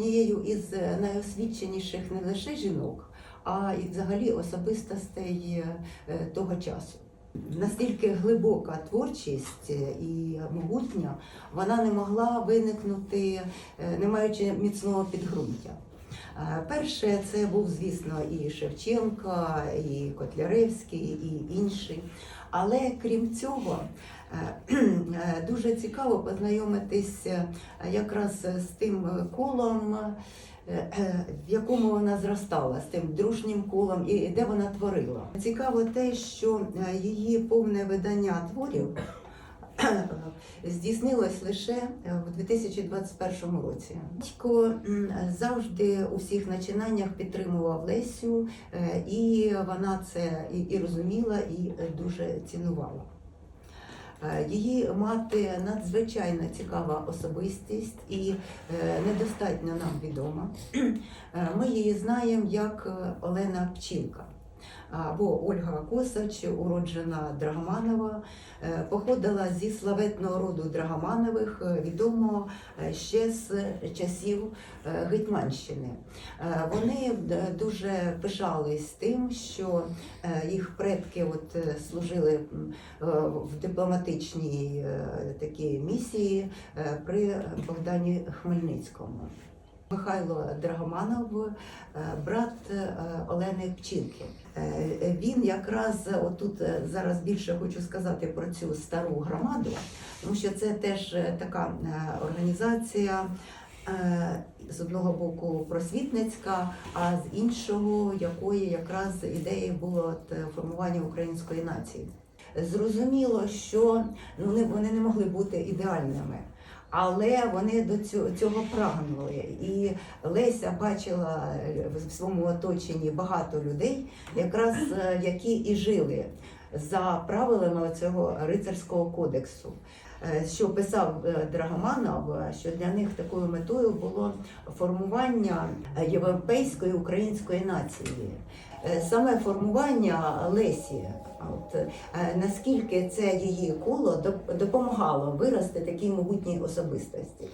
Однією із найосвіченіших не лише жінок, а й взагалі особистостей е, того часу. Настільки глибока творчість і могутня, вона не могла виникнути, е, не маючи міцного підґрунтя. Е, Перше, це був, звісно, і Шевченка, і Котляревський, і інші. Але крім цього, е, е, дуже цікаво познайомитись е, якраз з тим колом, в якому вона зростала, з тим дружнім колом і де вона творила. Цікаво те, що її повне видання творів здійснилось лише е, в 2021 році. Батько завжди у всіх начинаннях підтримував Лесю, е, і вона це і, розуміла, і е, дуже цінувала. Її мати надзвичайно цікава особистість і недостатньо нам відома. Ми її знаємо як Олена Пчілка або Ольга Косач, уроджена Драгоманова, е, походила зі славетного роду Драгоманових, е, відомо е, ще з часів Гетьманщини. Вони дуже пишались тим, що їх предки от служили в дипломатичній такій місії при Богдані Хмельницькому. Михайло Драгоманов, е, брат е, Олени Пчілки. Е, Він якраз отут зараз більше хочу сказати про цю стару громаду, тому що це теж така організація. З одного боку просвітницька, а з іншого, якої якраз ідеєю було формування української нації. Зрозуміло, що ну, вони не могли бути ідеальними, але вони до цього, цього прагнули. І Леся бачила е, в своєму оточенні багато людей, якраз е, які і жили за правилами цього рицарського кодексу. Е, Що писав е, Драгоманов, е, що для них такою метою було формування європейської української нації. Саме формування Лесі, от, наскільки це її коло допомагало вирости такій могутній особистості.